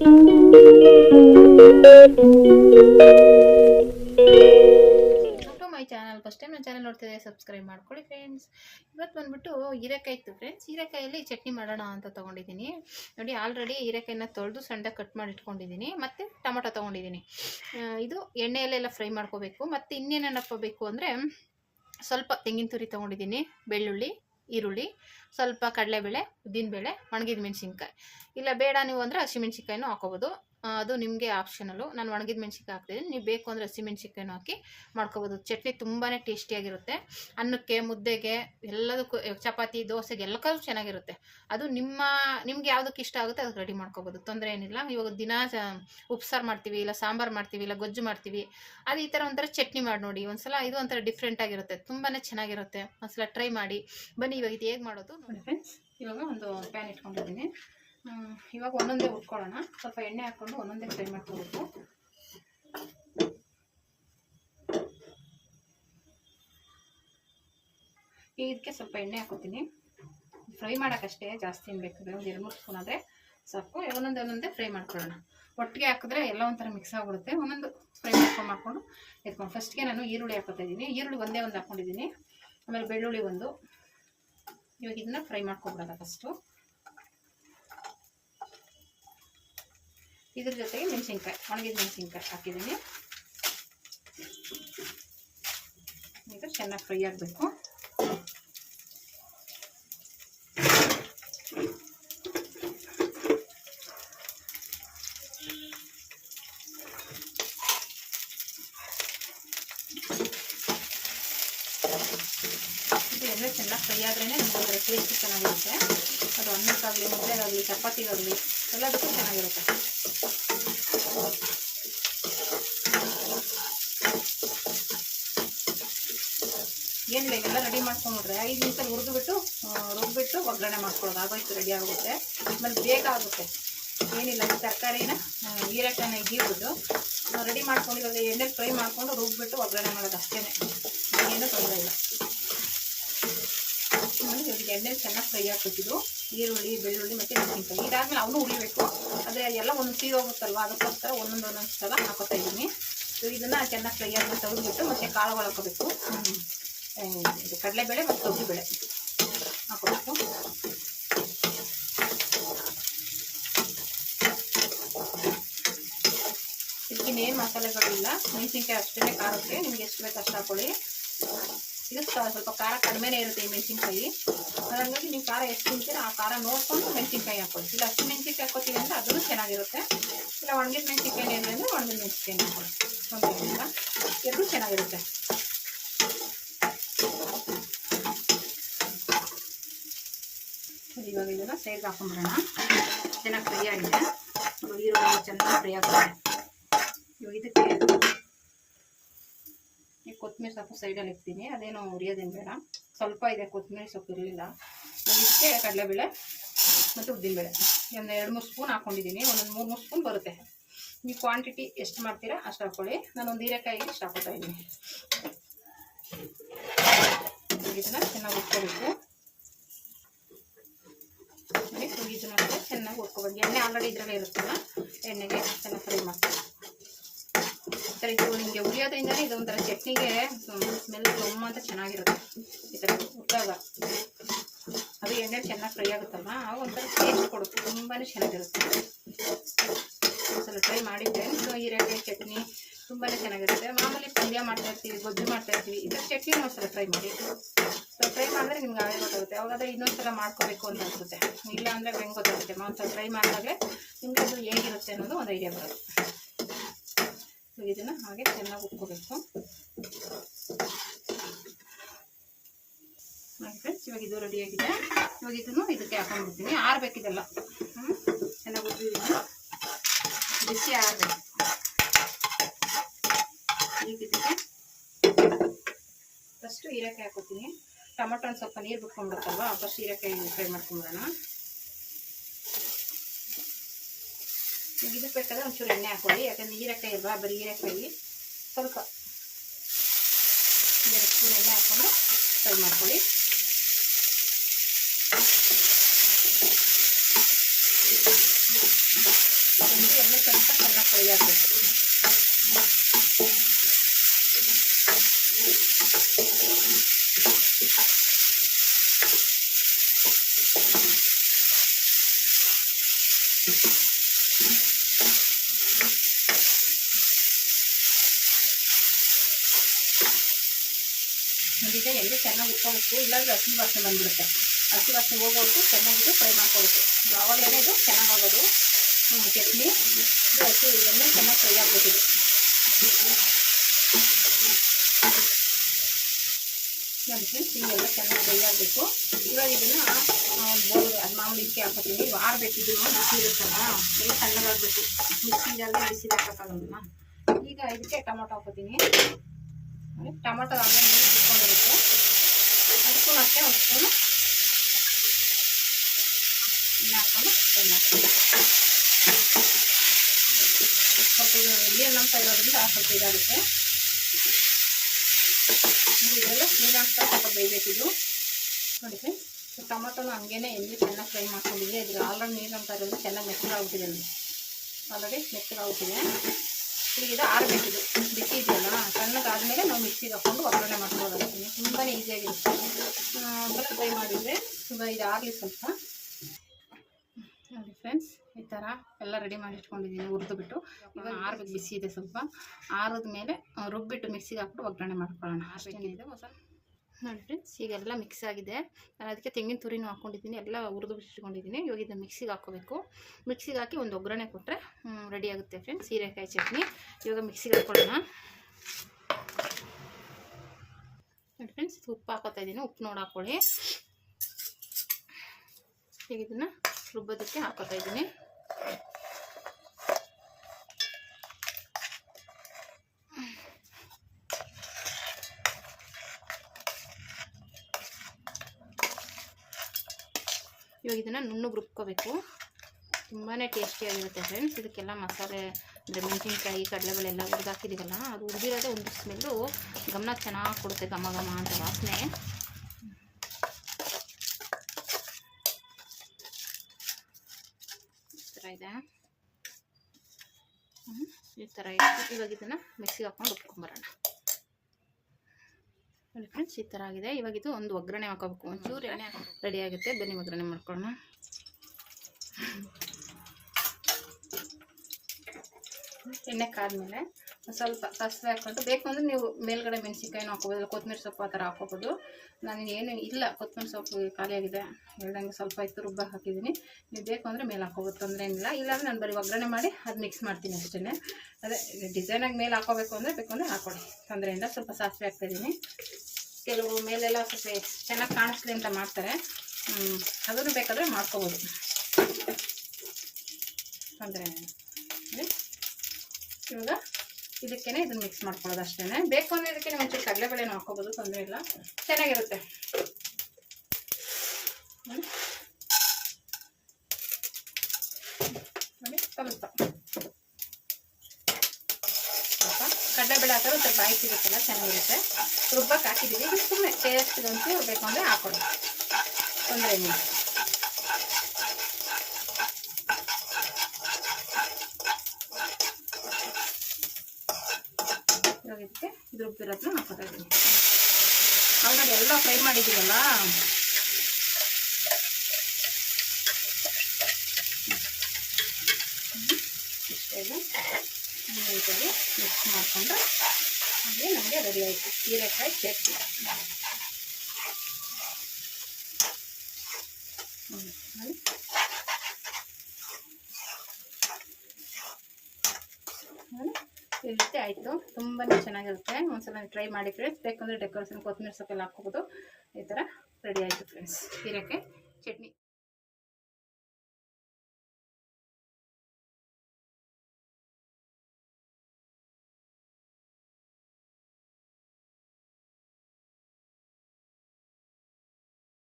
ಮೈ channel first time ನೋಡ್ತಿದ್ದೆ subscribe ಮಾಡ್ಕೊಳ್ಳಿ friends ಇವತ್ತು ಬಂದ್ಬಿಟ್ಟು ಹೀರೆಕಾಯಿ ಇತ್ತು ಫ್ರೆಂಡ್ಸ್ ಹೀರೆಕಾಯಲ್ಲಿ ಚಟ್ನಿ ಮಾಡೋಣ ಅಂತ ತೊಗೊಂಡಿದ್ದೀನಿ. ನೋಡಿ ಆಲ್ರೆಡಿ ಹೀರೆಕಾಯಿನ ತೊಳೆದು ಸಣ್ಣ ಕಟ್ ಮಾಡಿ ಇಟ್ಕೊಂಡಿದ್ದೀನಿ. ಮತ್ತು ಟೊಮೊಟೊ ತೊಗೊಂಡಿದ್ದೀನಿ. ಇದು ಎಣ್ಣೆಯಲ್ಲೆಲ್ಲ ಫ್ರೈ ಮಾಡ್ಕೋಬೇಕು. ಮತ್ತು ಇನ್ನೇನೇನಪ್ಪ ಬೇಕು ಅಂದರೆ ಸ್ವಲ್ಪ ತೆಂಗಿನ ತುರಿ ತೊಗೊಂಡಿದ್ದೀನಿ, ಬೆಳ್ಳುಳ್ಳಿ ಈರುಳ್ಳಿ ಸ್ವಲ್ಪ ಕಡಲೆಬೇಳೆ ಉದ್ದಿನಬೇಳೆ ಒಣಗಿದ ಮೆಣಸಿನ್ಕಾಯಿ. ಇಲ್ಲ ಬೇಡ ನೀವು ಅಂದರೆ ಹಸಿಮೆಣ್ಸಿನ್ಕಾಯಿನೂ ಹಾಕೋಬೋದು. ಅದು ನಿಮಗೆ ಆಪ್ಷನಲ್ಲು. ನಾನು ಒಣಗಿದ ಮೆಣಸಿನ್ಕಾಯಿ ಹಾಕ್ತಿದ್ದೀನಿ ನೀವು ಬೇಕು ಅಂದರೆ ಹಸಿಮೆಣ್ಸಿನ್ಕಾಯಿನೂ ಹಾಕಿ ಮಾಡ್ಕೋಬೋದು. ಚಟ್ನಿ ತುಂಬಾ ಟೇಸ್ಟಿಯಾಗಿರುತ್ತೆ. ಅನ್ನಕ್ಕೆ, ಮುದ್ದೆಗೆ, ಎಲ್ಲದಕ್ಕೂ ಚಪಾತಿ, ದೋಸೆಗೆ ಎಲ್ಲಕ್ಕೂ ಚೆನ್ನಾಗಿರುತ್ತೆ. ಅದು ನಿಮ್ಮ, ನಿಮ್ಗೆ ಯಾವುದಕ್ಕೆ ಇಷ್ಟ ಆಗುತ್ತೆ ಅದಕ್ಕೆ ರೆಡಿ ಮಾಡ್ಕೋಬೋದು. ತೊಂದರೆ ಏನಿಲ್ಲ. ಇವಾಗ ದಿನ ಉಪ್ಸಾರು ಮಾಡ್ತೀವಿ, ಇಲ್ಲ ಸಾಂಬಾರು ಮಾಡ್ತೀವಿ, ಇಲ್ಲ ಗೊಜ್ಜು ಮಾಡ್ತೀವಿ. ಅದು ಈ ಥರ ಒಂಥರ ಚಟ್ನಿ ಮಾಡಿ ನೋಡಿ. ಒಂದ್ಸಲ ಇದು ಒಂಥರ ಡಿಫ್ರೆಂಟ್ ಆಗಿರುತ್ತೆ. ತುಂಬಾ ಚೆನ್ನಾಗಿರುತ್ತೆ. ಒಂದ್ಸಲ ಟ್ರೈ ಮಾಡಿ. ಬನ್ನಿ ಇವಾಗ ಇದು ಹೇಗೆ ಮಾಡೋದು ನೋಡಿ ಫ್ರೆಂಡ್ಸ್ ಇವಾಗ ಒಂದು ಪ್ಯಾನ್ ಇಟ್ಕೊಂಡಿದ್ದೀನಿ. ಇವಾಗ ಒಂದೊಂದೇ ಉಟ್ಕೊಳ್ಳೋಣ. ಸ್ವಲ್ಪ ಎಣ್ಣೆ ಹಾಕ್ಕೊಂಡು ಒಂದೊಂದೇ ಫ್ರೈ ಮಾಡ್ಕೋಬೇಕು. ಇದಕ್ಕೆ ಸ್ವಲ್ಪ ಎಣ್ಣೆ ಹಾಕೋತೀನಿ. ಫ್ರೈ ಮಾಡೋಕ್ಕಷ್ಟೇ ಜಾಸ್ತಿ ಏನು ಒಂದು ಎರಡು ಮೂರು ಸ್ಪೂನ್ ಆದರೆ ಸಾಕು. ಒಂದೊಂದೇ ಒಂದೊಂದೇ ಫ್ರೈ ಮಾಡ್ಕೊಳ್ಳೋಣ. ಒಟ್ಟಿಗೆ ಹಾಕಿದ್ರೆ ಎಲ್ಲ ಒಂಥರ ಮಿಕ್ಸ್ ಆಗಿಬಿಡುತ್ತೆ. ಒಂದೊಂದು ಫ್ರೈ ಮಾಡ್ಕೊಂಡು ಮಾಡ್ಕೊಂಡು ಎತ್ಕೊಂಡು. ಫಸ್ಟ್ಗೆ ನಾನು ಈರುಳ್ಳಿ ಹಾಕೋತಾ ಇದ್ದೀನಿ. ಈರುಳ್ಳಿ ಒಂದೇ ಒಂದು ಹಾಕ್ಕೊಂಡಿದ್ದೀನಿ. ಆಮೇಲೆ ಬೆಳ್ಳುಳ್ಳಿ ಒಂದು. ಇವಾಗ ಇದನ್ನ ಫ್ರೈ ಮಾಡ್ಕೊಬಿಡೋದ ಫಸ್ಟು ಇದ್ರ ಜೊತೆಗೆ ಮೆಣಸಿನ್ಕಾಯಿ, ಒಣಗಿದ ಮೆಣಸಿನ್ಕಾಯಿ ಹಾಕಿದ್ದೀನಿ. ಈಗ ಚೆನ್ನಾಗಿ ಫ್ರೈ ಆಗಬೇಕು. ಎಲ್ಲ ಚೆನ್ನಾಗಿ ಫ್ರೈ ಆದ್ರೇ ನಮಗೆ ಅದರ ಟೇಸ್ಟ್ ಚೆನ್ನಾಗಿರುತ್ತೆ. ಅದು ಅನ್ನಕ್ಕಾಗಲಿ ಮುದ್ದೆಗಾಗಲಿ ಚಪಾತಿಗಾಗಲಿ, ಎಲ್ಲದಕ್ಕೂ ಚೆನ್ನಾಗಿರುತ್ತೆ. ಏನಿಲ್ಲ ಇವೆಲ್ಲ ರೆಡಿ ಮಾಡ್ಕೊಂಡ್ಬಿಟ್ರೆ ಐದು ನಿಮಿಷ ಹುರಿದ್ಬಿಟ್ಟು ರುಬ್ಬಿಟ್ಟು ಒಗ್ಗರಣೆ ಮಾಡ್ಕೊಳ್ಳೋದು. ಆಗೋಯ್ತು ರೆಡಿ ಆಗುತ್ತೆ. ಆಮೇಲೆ ಬೇಗ ಆಗುತ್ತೆ. ಏನಿಲ್ಲ ತರಕಾರಿನ ಈರಟನ ಗೀರ್ಬಿಟ್ಟು ರೆಡಿ ಮಾಡ್ಕೊಂಡು ಎಣ್ಣೆ ಫ್ರೈ ಮಾಡಿಕೊಂಡು ರುಬ್ಬಿಟ್ಟು ಒಗ್ಗರಣೆ ಮಾಡೋದು ಅಷ್ಟೇ ಏನೂ ತೊಂದರೆ ಇಲ್ಲ. ಇವಾಗ ಎಣ್ಣೆ ಚೆನ್ನಾಗಿ ಫ್ರೈ ಹಾಕ್ಬಿಟ್ಟಿದ್ದು ಈರುಳ್ಳಿ, ಬೆಳ್ಳುಳ್ಳಿ ಮತ್ತು ಮೆಣಸಿನ್ಕಾಯಿ. ಇದಾದಮೇಲೆ ಅವನು ಉಳಿಬೇಕು ಅದೇ ಎಲ್ಲ ಒಂದು ಸೀರೆ ಹೋಗುತ್ತಲ್ವ, ಅದಕ್ಕೋಸ್ಕರ ಒಂದೊಂದು ಒಂದೊಂದು ಸಲ ಹಾಕೋತಾ ಇದ್ದೀನಿ. ಸೊ ಇದನ್ನು ಚೆನ್ನಾಗಿ ಫ್ರೈ ಆಗಿ ತೆಗೆದ್ಬಿಟ್ಟು ಮತ್ತು ಕಾಳುಗಳು ಹಾಕೋಬೇಕು ಇದು ಕಡಲೆಬೇಳೆ ಮತ್ತು ತೊಗರಿಬೇಳೆ. ಹಾಕೋಬೇಕು. ಇದಕ್ಕಿನ್ನೇನು ಮಸಾಲೆಗಳಿಲ್ಲ. ಮೆಣಸಿನ್ಕಾಯಿ ಅಷ್ಟೇ ಖಾರಕ್ಕೆ. ನಿಮ್ಗೆ ಎಷ್ಟು ಬೇಕು ಅಷ್ಟು ಹಾಕೊಳ್ಳಿ. ಇದು ಸ- ಸ್ವಲ್ಪ ಖಾರ ಕಡಿಮೆನೇ ಇರುತ್ತೆ ಈ ಮೆಣಸಿನ್ಕಾಯಿ. ಹಾಗಾಗಿ ನೀವು ಖಾರ ಎಷ್ಟು ತಿಂತೀರ ಆ ಖಾರ ನೋಡ್ಕೊಂಡು ಮೆಣಸಿನ್ಕಾಯಿ ಹಾಕೊಳ್ಳಿ ಇಲ್ಲ ಹಸಿ ಮೆಣಸಿನ್ಕಾಯಿ ಹಾಕೋತೀವಿ ಅಂದರೆ ಅದೂ ಚೆನ್ನಾಗಿರುತ್ತೆ. ಇಲ್ಲ ಒಣಗಿದ ಮೆಣಸಿನ್ಕಾಯಿ ಅಂದರೆ ಒಣಗಿದ ಮೆಣಸಿನ್ಕಾಯಿ ಹಾಕೊಳ್ಳಿ ಇಲ್ಲ ಎರಡೂ ಚೆನ್ನಾಗಿರುತ್ತೆ. ಇವಾಗ ಇದನ್ನು ಸೈಡ್ಗೆ ಹಾಕೊಂಡ್ಬಿಡೋಣ ಚೆನ್ನಾಗಿ ಫ್ರೈ ಆಗಿದೆ. ಈರುಳ್ಳಿ ಚೆನ್ನಾಗಿ ಫ್ರೈ ಆಗುತ್ತೆ ಇವಾಗ ಇದಕ್ಕೆ ಕೊತ್ತಂಬರಿ ಸೊಪ್ಪು ಸೈಡಲ್ಲಿ ಇಡ್ತೀನಿ. ಅದೇನು ಉರಿಯೋದೇನು ಬೇಡ. ಸ್ವಲ್ಪ ಇದೆ ಕೊತ್ತಂಬರಿ ಸೊಪ್ಪು ಇರಲಿಲ್ಲ. ಇದಕ್ಕೆ ಕಡಲೆಬೇಳೆ ಮತ್ತು ಉದ್ದಿನಬೇಳೆ. ಒಂದು ಎರಡು ಮೂರು ಸ್ಪೂನ್ ಹಾಕ್ಕೊಂಡಿದ್ದೀನಿ ಒಂದೊಂದು ಮೂರು ಮೂರು ಸ್ಪೂನ್ ಬರುತ್ತೆ. ನೀವು ಕ್ವಾಂಟಿಟಿ ಎಷ್ಟು ಮಾಡ್ತೀರಾ ಅಷ್ಟು ಹಾಕ್ಕೊಳ್ಳಿ ನಾನು ಒಂದು ಹೀರೆಕಾಯಿಗೆ ಇಷ್ಟು ಹಾಕೋತಾ ಇದ್ದೀನಿ. ಇದನ್ನು ಚೆನ್ನಾಗಿ ಉಟ್ಕೋಬೇಕು ಚೆನ್ನಾಗಿ ಉಟ್ಕೋಬೇಕು ಎಣ್ಣೆ ಆಲ್ರೆಡಿ ಇದರಲ್ಲೇ ಇರುತ್ತಲ್ಲ, ಎಣ್ಣೆಗೆ ಚೆನ್ನಾಗಿ ಫ್ರೈ ಮಾಡ್ತೀನಿ ಸರ್ ಇದು ನಿಮಗೆ ಉರಿಯೋದ್ರಿಂದನೇ ಇದು ಒಂಥರ ಚಟ್ನಿಗೆ ಸ್ಮೆಲ್ ತುಂಬ ಅಂತ ಚೆನ್ನಾಗಿರುತ್ತೆ. ಈ ಥರ ಹುಟ್ಟಾಗ ಅದು ಎಣ್ಣೆ ಚೆನ್ನಾಗಿ ಫ್ರೈ ಆಗುತ್ತಲ್ಲ ಆಗ ಒಂಥರ ಟೇಸ್ಟ್ ಕೊಡುತ್ತೆ. ತುಂಬಾ ಚೆನ್ನಾಗಿರುತ್ತೆ. ಒಂದ್ಸಲ ಟ್ರೈ ಮಾಡಿದ್ದೆ ಸೊ ಈ ರೀತಿಯ ಚಟ್ನಿ ತುಂಬಾ ಚೆನ್ನಾಗಿರುತ್ತೆ. ಮಾಮೂಲಿ ಪಲ್ಯ ಮಾಡ್ತಾ ಇರ್ತೀವಿ, ಗೊಜ್ಜು ಮಾಡ್ತಾ ಇರ್ತೀವಿ. ಇದರ ಚಟ್ನಿ ಒಂದ್ಸಲ ಫ್ರೈ ಮಾಡಿ. ಸೊ ಫ್ರೈ ಮಾಡಿದ್ರೆ ನಿಮ್ಗೆ ಆಗ ಗೊತ್ತಾಗುತ್ತೆ. ಅವಾಗಾದ್ರೆ ಇನ್ನೊಂದ್ಸಲ ಮಾಡ್ಕೋಬೇಕು ಅಂತ ಅನ್ಸುತ್ತೆ. ಇಲ್ಲ ಅಂದರೆ ಹೆಂಗೆ ಗೊತ್ತಾಗುತ್ತೆ? ಒಂದ್ಸಲ ಫ್ರೈ ಮಾಡಿದಾಗೆ ನಿಮ್ಗೆ ಅದು ಹೇಗಿರುತ್ತೆ ಅನ್ನೋದು ಒಂದು ಐಡಿಯಾ ಬರುತ್ತೆ. ಸೊ ಇದನ್ನು ಹಾಗೆ ಚೆನ್ನಾಗಿ ಉಟ್ಕೋಬೇಕು ಇವಾಗ ಇದು ರೆಡಿಯಾಗಿದೆ ಇವಾಗ ಇದನ್ನು ಇದಕ್ಕೆ ಹಾಕೊಂಡ್ಬಿಡ್ತೀನಿ. ಆರ್ಬೇಕಿದೆಲ್ಲ. ಹ್ಞೂ ಚೆನ್ನಾಗಿ ಉದ್ದಿದ್ದೀನಿ ಬಿಸಿ ಆರಬೇಕು. ಈಗ ಇದಕ್ಕೆ ಫಸ್ಟು ಹೀರೆಕಾಯಿ ಹಾಕೋತೀನಿ. ಟೊಮೊಟೊ ಒಂದು ಸ್ವಲ್ಪ ನೀರು ಬಿಟ್ಕೊಂಡ್ಬಿಡುತ್ತಲ್ವ? ಫಸ್ಟ್ ಹೀರೆಕಾಯಿ ಫ್ರೈ ಮಾಡ್ಕೊಂಬಿಡೋಣ. ಇದಕ್ಕೆ ಬೇಕಾದ್ರೆ ಒಂಚೂರು ಎಣ್ಣೆ ಹಾಕೊಳ್ಳಿ ಯಾಕಂದ್ರೆ ಹೀರೆಕಾಯಿ ಅಲ್ವಾ ಬರೀ ಸ್ವಲ್ಪ ಎರಡು ಸ್ಪೂನ್ ಎಣ್ಣೆ ಹಾಕೊಂಡು ಫ್ರೈ ಮಾಡ್ಕೊಳ್ಳಿ ಒಂದು ಫ್ರೈ ಆಗಬೇಕು ಈಗ ಎಲ್ಲಿ ಚೆನ್ನಾಗಿ ಉಟ್ಕೋಬೇಕು ಇಲ್ಲಾಂದ್ರೆ ಹಸಿ ವಾಸನೆ ಬಂದ್ಬಿಡುತ್ತೆ. ಹಸಿ ವಾಸನೆ ಹೋಗೋದು ಚೆನ್ನಾಗಿಟ್ಟು ಫ್ರೈ ಮಾಡ್ಕೊಳ್ಳೋದು. ಆವಾಗಲೇ ಇದು ಚೆನ್ನಾಗಾಗೋದು. ಚಟ್ನಿ. ಇದು ಹಸಿ ಇದನ್ನು ಚೆನ್ನಾಗಿ ಫ್ರೈ ಆಗ್ಬೇಕು ನೋಡಿ ಫ್ರೆಂಡ್ಸ್ ಹಿಂಗೆಲ್ಲ ಚೆನ್ನಾಗಿ ಫ್ರೈ ಆಗಬೇಕು. ಇವಾಗ ಇದನ್ನು ಬೋಲ್, ಅದು ಮಾಮೂಲಿ ಇಕ್ಕಿ ಹಾಕೋತೀನಿ. ಆರ್ಬೇಕು ಇದನ್ನು ಬಿಸಿ ಇರುತ್ತಲ್ಲ ಎಲ್ಲ ತಣ್ಣಗಾಗಬೇಕು. ಮಿಕ್ಸಿಂಗಲ್ಲೇ ಬಿಸಿ ಹಾಕೋಕ್ಕಾಗಲ್ಲ ಈಗ ಇದಕ್ಕೆ ಟೊಮೊಟೊ ಹಾಕೋತೀನಿ. ಟೊಮೊಟೊ ಆಮೇಲೆ ಮತ್ತೆ ಒಂದು ಸ್ಪೂನು ಇನ್ನು ಹಾಕೊಂಡು ಫ್ರೈ ಮಾಡ್ತೀನಿ. ಸ್ವಲ್ಪ ಇದು ನೀರಿನಂಶ ಇರೋದ್ರಿಂದ ಸ್ವಲ್ಪ ಇದಾಗುತ್ತೆ. ನೋಡಿ, ಇದೆಲ್ಲ ನೀರಿನಂಶ ಸ್ವಲ್ಪ ಬೇಯಬೇಕಿದ್ರು ನೋಡಿ ಫ್ರೆಂಡ್ಸ್ ಟೊಮೊಟೊನ ಹಂಗೇನೆ ಎಣ್ಣೆ ಚೆನ್ನಾಗಿ ಫ್ರೈ ಮಾಡ್ಕೊಂಡಿದ್ದೆ ಇದ್ರ ಆಲ್ರೆಡಿ ನೀರಂತ ಇರೋದು ಚೆನ್ನಾಗಿ ಮೆತ್ತಗಾಗ್ಬಿಟ್ಟಿದೆ ಅಲ್ಲಿ ಆಲ್ರೆಡಿ ಮೆತ್ತಗಾಗ್ಬಿಟ್ಟಿದೆ ಈಗ ಇದು ಆರಬೇಕಿದು. ಬಿಸಿ ಇದೆಯಲ್ಲ ತಣ್ಣಗಾದ್ಮೇಲೆ ನಾವು ಮಿಕ್ಸಿಗೆ ಹಾಕ್ಕೊಂಡು ಒಗ್ಗರಣೆ ಮಾಡ್ಕೊಳ್ಳೋದು. ತುಂಬಾ ಈಸಿಯಾಗಿರುತ್ತೆ ಫ್ರೈ ಮಾಡಿದರೆ ತುಂಬ ಇದಾಗಲಿ ಸ್ವಲ್ಪ. ನೋಡಿ ಫ್ರೆಂಡ್ಸ್ ಈ ಥರ ಎಲ್ಲ ರೆಡಿ ಮಾಡಿ ಇಟ್ಕೊಂಡಿದ್ದೀನಿ ಹುರಿದು ಬಿಟ್ಟು. ಇವಾಗ ಆರ್ಬೇಕು ಬಿಸಿ ಇದೆ ಸ್ವಲ್ಪ. ಆರದ ಮೇಲೆ ರುಬ್ಬಿಟ್ಟು ಮಿಕ್ಸಿಗೆ ಹಾಕ್ಬಿಟ್ಟು ಒಗ್ಗರಣೆ ಮಾಡ್ಕೊಳ್ಳೋಣ. ಅಷ್ಟೇನಿದೆ ಹೊಸ ನೋಡಿ ಫ್ರೆಂಡ್ಸ್ ಈಗೆಲ್ಲ ಮಿಕ್ಸ್ ಆಗಿದೆ. ನಾನು ಅದಕ್ಕೆ ತೆಂಗಿನ ತುರಿನೂ ಹಾಕ್ಕೊಂಡಿದ್ದೀನಿ. ಎಲ್ಲ ಹುರಿದು ಬಿಟ್ಟಿಟ್ಕೊಂಡಿದ್ದೀನಿ ಇವಾಗ ಇದನ್ನು ಮಿಕ್ಸಿಗೆ ಹಾಕ್ಕೋಬೇಕು. ಮಿಕ್ಸಿಗೆ ಹಾಕಿ ಒಂದು ಒಗ್ಗರಣೆ ಕೊಟ್ಟರೆ ರೆಡಿ ಆಗುತ್ತೆ ಫ್ರೆಂಡ್ಸ್ ಹೀರೆಕಾಯಿ ಚಟ್ನಿ. ಇವಾಗ ಮಿಕ್ಸಿಗೆ ಹಾಕ್ಕೊಳ್ಳೋಣ. ನೋಡಿ ಫ್ರೆಂಡ್ಸ್ ಉಪ್ಪು ಹಾಕೋತಾ ಇದ್ದೀನಿ ಉಪ್ಪು ನೋಡಿ ಹಾಕೊಳ್ಳಿ. ಈಗ ಇದನ್ನು ರುಬ್ಬೋದಕ್ಕೆ ಹಾಕೋತಾ ಇದ್ದೀನಿ ಇವಾಗ ಇದನ್ನು ನುಣ್ಣಗೆ ರುಬ್ಕೋಬೇಕು. ತುಂಬಾ ಟೇಸ್ಟಿಯಾಗಿರುತ್ತೆ ಫ್ರೆಂಡ್ಸ್ ಇದಕ್ಕೆಲ್ಲ ಮಸಾಲೆ, ಅಂದರೆ ಮೆಣಸಿನ್ಕಾಯಿ ಕಡಲೆಬೇಳೆ ಎಲ್ಲ ಅದು ಹುರಿದಿರೋದೇ ಒಂದು ಸ್ಮೆಲ್ಲು ಗಮನ ಚೆನ್ನಾಗಿ ಕೊಡುತ್ತೆ ಘಮ ಘಮ ಅಂತ ವಾಸನೆ. ಈ ಥರ ಇದೆ. ಈ ಥರ ಇದೆ. ಇವಾಗ ಇದನ್ನು ಮಿಕ್ಸಿಗೆ ಹಾಕೊಂಡು ಉಟ್ಕೊಂಬರೋಣ ನೋಡಿ ಫ್ರೆಂಡ್ಸ್ ಈ ಥರ ಆಗಿದೆ. ಇವಾಗ ಇದು ಒಂದು ಒಗ್ಗರಣೆ ಹಾಕೋಬೇಕು. ಒಂಚೂರು ಎಣ್ಣೆ ರೆಡಿ ಆಗುತ್ತೆ. ಬನ್ನಿ ಒಗ್ಗರಣೆ ಮಾಡ್ಕೊಳ್ಳೋಣ. ಎಣ್ಣೆ ಕಾದ್ಮೇಲೆ ಒಂದು ಸ್ವಲ್ಪ ಸಾಸಿವೆ ಹಾಕ್ಕೊಂಡು ಬೇಕು ಅಂದರೆ ನೀವು ಮೇಲ್ಗಡೆ ಮೆಣಸಿನ್ಕಾಯಿನೂ ಹಾಕೋಬೋದು ಕೊತ್ತಂಬರಿ ಸೊಪ್ಪು ಆ ಥರ ಹಾಕೋಬೋದು ನಾನು ಏನು ಇಲ್ಲ ಕೊತ್ತಂಬರಿ ಸೊಪ್ಪು ಖಾಲಿಯಾಗಿದೆ ಹೇಳ್ದಂಗೆ ಸ್ವಲ್ಪ ಇತ್ತು ರುಬ್ಬ ಹಾಕಿದ್ದೀನಿ. ನೀವು ಬೇಕು ಅಂದರೆ ಮೇಲೆ ಹಾಕೋಬೋದು ತೊಂದರೆ ಏನಿಲ್ಲ. ಇಲ್ಲಾಂದರೆ ನಾನು ಬರೀ ಒಗ್ಗರಣೆ ಮಾಡಿ ಅದು ಮಿಕ್ಸ್ ಮಾಡ್ತೀನಿ ಅಷ್ಟೇ ಅದೇ ಡಿಸೈನಾಗಿ ಮೇಲೆ ಹಾಕೋಬೇಕು ಅಂದರೆ ಬೇಕು ಅಂದರೆ ಹಾಕೊಳ್ಳಿ. ತೊಂದರೆಯಿಂದ ಸ್ವಲ್ಪ ಸಾಸಿವೆ ಹಾಕ್ತಾಯಿದ್ದೀನಿ ಕೆಲವು ಮೇಲೆಲ್ಲ ಸ್ವಲ್ಪ ಚೆನ್ನಾಗಿ ಕಾಣಿಸ್ಲಿ ಅಂತ ಮಾಡ್ತಾರೆ. ಅದನ್ನು ಬೇಕಾದರೆ ಮಾಡ್ಕೋಬೋದು. ತೊಂದರೆ. ಇವಾಗ ಇದಕ್ಕೇನೆ ಇದನ್ನ ಮಿಕ್ಸ್ ಮಾಡ್ಕೊಳ್ಳೋದು ಅಷ್ಟೇ ಬೇಕು ಅಂದರೆ ಇದಕ್ಕೆ ನೀವು ಒಂಚೂರು ಕಡಲೆಬೇಳೆನೂ ಹಾಕೋಬೋದು ತೊಂದರೆ ಇಲ್ಲ. ಚೆನ್ನಾಗಿರುತ್ತೆ. ಸ್ವಲ್ಪ ಕಡಲೆಬೇಳೆ ಹಾಕಿದ್ರೆ ಒಂದು ಸ್ವಲ್ಪ ಬಾಯಿ ಸಿಗುತ್ತಲ್ಲ, ಚೆನ್ನಾಗಿರುತ್ತೆ. ರುಬ್ಬಕ್ಕೆ ಹಾಕಿದ್ದೀವಿ. ಸುಮ್ಮನೆ ಟೇಸ್ಟ್ ಅಂತೂ ಬೇಕು ಅಂದರೆ ಹಾಕೊಳ್ಳಿ ತೊಂದರೆ ಏನಿಲ್ಲ ಇವಾಗ ಇದಕ್ಕೆ ಇದು ರುಬ್ಬಿರೋದನ್ನ ಹಾಕೋತಾ ಇದ್ದೀನಿ ಆಲ್ರೆಡಿ ಎಲ್ಲ ಫ್ರೈ ಮಾಡಿದ್ದೀವಲ್ಲ? ಇಷ್ಟೇ ಇದೆ ನೀಟಾಗಿ ಮಿಕ್ಸ್ ಮಾಡಿಕೊಂಡು ಹಾಗೆ ನಮಗೆ ರೆಡಿ ಆಯಿತು ಹೀರೆಕಾಯಿ ಚಟ್ನಿ. ಹ್ಮ್, ನೋಡಿ. ನೋಡಿ, ಈ ರೀತಿ ಆಯಿತು. ತುಂಬಾ ಚೆನ್ನಾಗಿರುತ್ತೆ. ಒಂದ್ಸಲ ಟ್ರೈ ಮಾಡಿ ಫ್ರೆಂಡ್ಸ್ ಬೇಕಂದರೆ ಡೆಕೋರೇಷನ್ ಕೊತ್ತಂಬರಿ ಸೊಪ್ಪೆಲ್ಲ ಹಾಕೋಬೋದು. ಈ ಥರ ರೆಡಿ ಆಯಿತು ಫ್ರೆಂಡ್ಸ್ ಹೀರೆಕಾಯಿ ಚಟ್ನಿ.